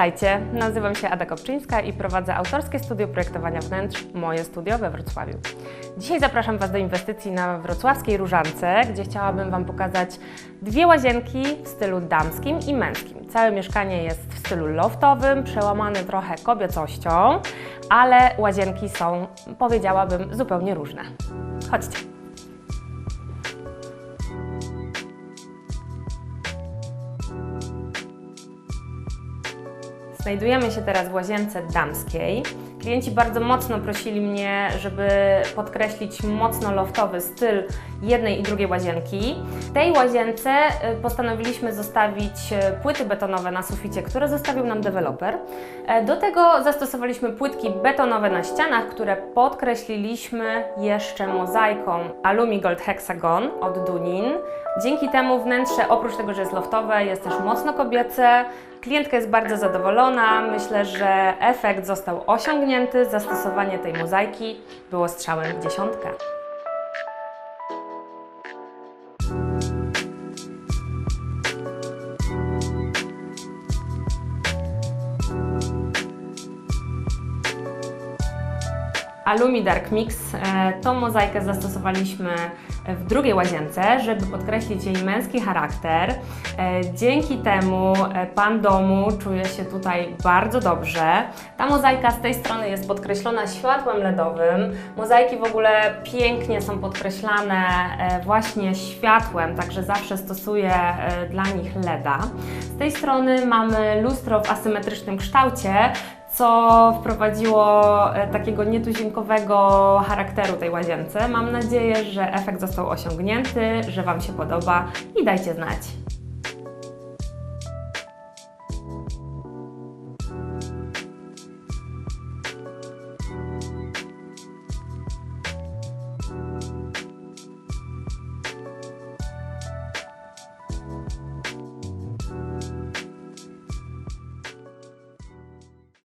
Witajcie, nazywam się Ada Kopczyńska i prowadzę autorskie studio projektowania wnętrz Moje Studio we Wrocławiu. Dzisiaj zapraszam Was do inwestycji na wrocławskiej Różance, gdzie chciałabym Wam pokazać dwie łazienki w stylu damskim i męskim. Całe mieszkanie jest w stylu loftowym, przełamane trochę kobiecością, ale łazienki są, powiedziałabym, zupełnie różne. Chodźcie. Znajdujemy się teraz w łazience damskiej. Klienci bardzo mocno prosili mnie, żeby podkreślić mocno loftowy styl jednej i drugiej łazienki. W tej łazience y, postanowiliśmy zostawić y, płyty betonowe na suficie, które zostawił nam deweloper. E, Do tego zastosowaliśmy płytki betonowe na ścianach, które podkreśliliśmy jeszcze mozaiką Alumi Gold Hexagon od Dunin. Dzięki temu wnętrze, oprócz tego, że jest loftowe, jest też mocno kobiece. Klientka jest bardzo zadowolona. Myślę, że efekt został osiągnięty. Zastosowanie tej mozaiki było strzałem w dziesiątkę. Alumi Dark Mix. E, Tą mozaikę zastosowaliśmy w drugiej łazience, żeby podkreślić jej męski charakter. E, Dzięki temu e, pan domu czuje się tutaj bardzo dobrze. Ta mozaika z tej strony jest podkreślona światłem LEDowym. Mozaiki w ogóle pięknie są podkreślane właśnie światłem, także zawsze stosuję dla nich LEDa. Z tej strony mamy lustro w asymetrycznym kształcie, co wprowadziło e, takiego nietuzinkowego charakteru tej łazience. Mam nadzieję, że efekt został osiągnięty, że Wam się podoba i dajcie znać.